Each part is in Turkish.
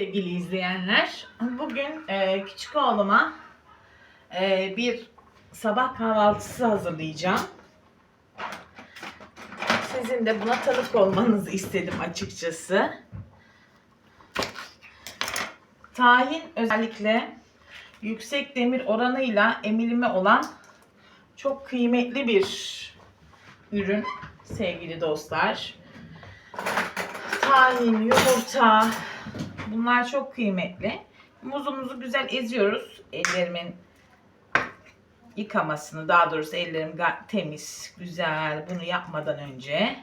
Sevgili izleyenler, bugün e, küçük oğluma e, bir sabah kahvaltısı hazırlayacağım. Sizin de buna tanık olmanızı istedim açıkçası. Tahin özellikle yüksek demir oranıyla emilimi olan çok kıymetli bir ürün sevgili dostlar. Tahin, yumurta, Bunlar çok kıymetli. Muzumuzu güzel eziyoruz. Ellerimin yıkamasını, daha doğrusu ellerim temiz, güzel. Bunu yapmadan önce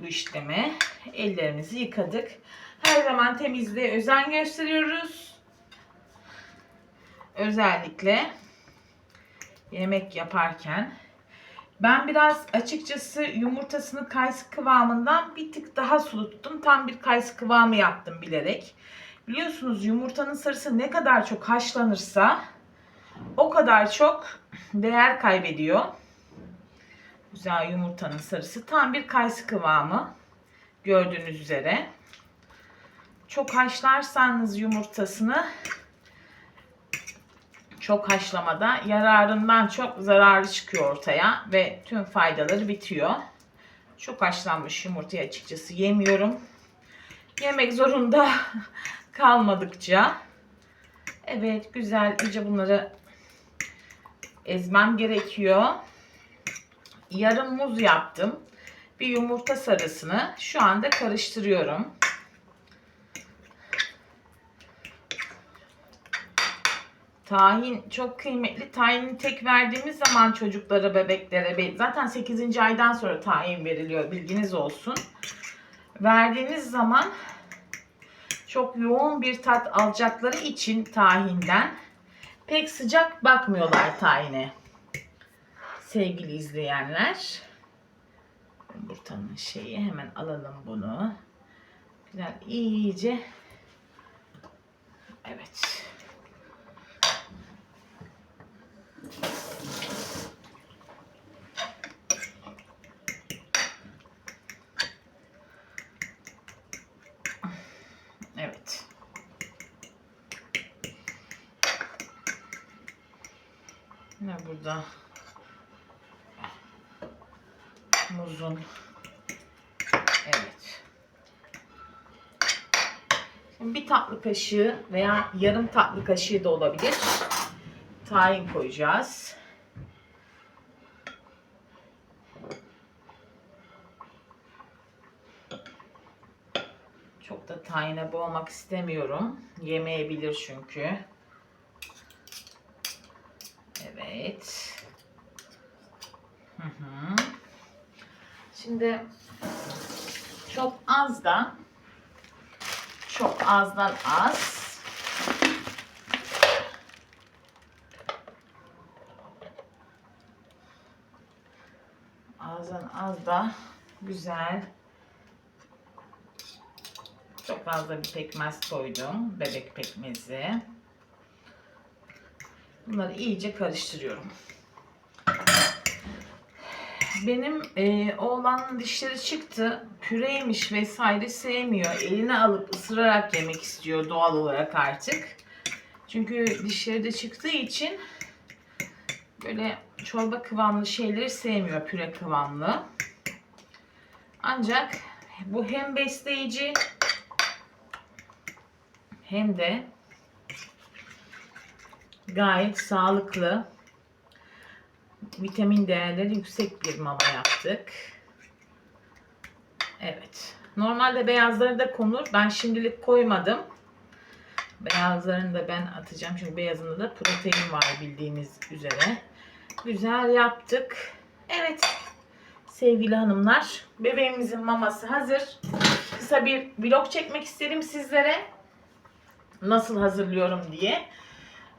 bu işlemi ellerimizi yıkadık. Her zaman temizliğe özen gösteriyoruz. Özellikle yemek yaparken. Ben biraz açıkçası yumurtasını kayısı kıvamından bir tık daha sulu tuttum. Tam bir kayısı kıvamı yaptım bilerek. Biliyorsunuz yumurtanın sarısı ne kadar çok haşlanırsa o kadar çok değer kaybediyor. Güzel yumurtanın sarısı tam bir kayısı kıvamı. Gördüğünüz üzere. Çok haşlarsanız yumurtasını çok haşlamada yararından çok zararı çıkıyor ortaya ve tüm faydaları bitiyor. Çok haşlanmış yumurtayı açıkçası yemiyorum. Yemek zorunda kalmadıkça. Evet güzel iyice bunları ezmem gerekiyor. Yarım muz yaptım. Bir yumurta sarısını şu anda karıştırıyorum. Tahin çok kıymetli. Tahini tek verdiğimiz zaman çocuklara, bebeklere, be- zaten 8. aydan sonra tahin veriliyor bilginiz olsun. Verdiğiniz zaman çok yoğun bir tat alacakları için tahinden pek sıcak bakmıyorlar tahine. Sevgili izleyenler. Yumurtanın şeyi hemen alalım bunu. Güzel iyice. Evet. Ne burada? Muzun. Evet. Şimdi bir tatlı kaşığı veya yarım tatlı kaşığı da olabilir. Tahin koyacağız. Çok da tahine boğmak istemiyorum. Yemeyebilir çünkü. Evet. Hı hı. Şimdi çok az da çok azdan az azdan az da güzel çok fazla bir pekmez koydum. Bebek pekmezi. Bunları iyice karıştırıyorum. Benim e, oğlanın dişleri çıktı. Püreymiş vesaire sevmiyor. Eline alıp ısırarak yemek istiyor doğal olarak artık. Çünkü dişleri de çıktığı için böyle çorba kıvamlı şeyleri sevmiyor püre kıvamlı. Ancak bu hem besleyici hem de gayet sağlıklı vitamin değerleri yüksek bir mama yaptık. Evet. Normalde beyazları da konur. Ben şimdilik koymadım. Beyazlarını da ben atacağım. Çünkü beyazında da protein var bildiğiniz üzere. Güzel yaptık. Evet. Sevgili hanımlar. Bebeğimizin maması hazır. Kısa bir vlog çekmek istedim sizlere nasıl hazırlıyorum diye.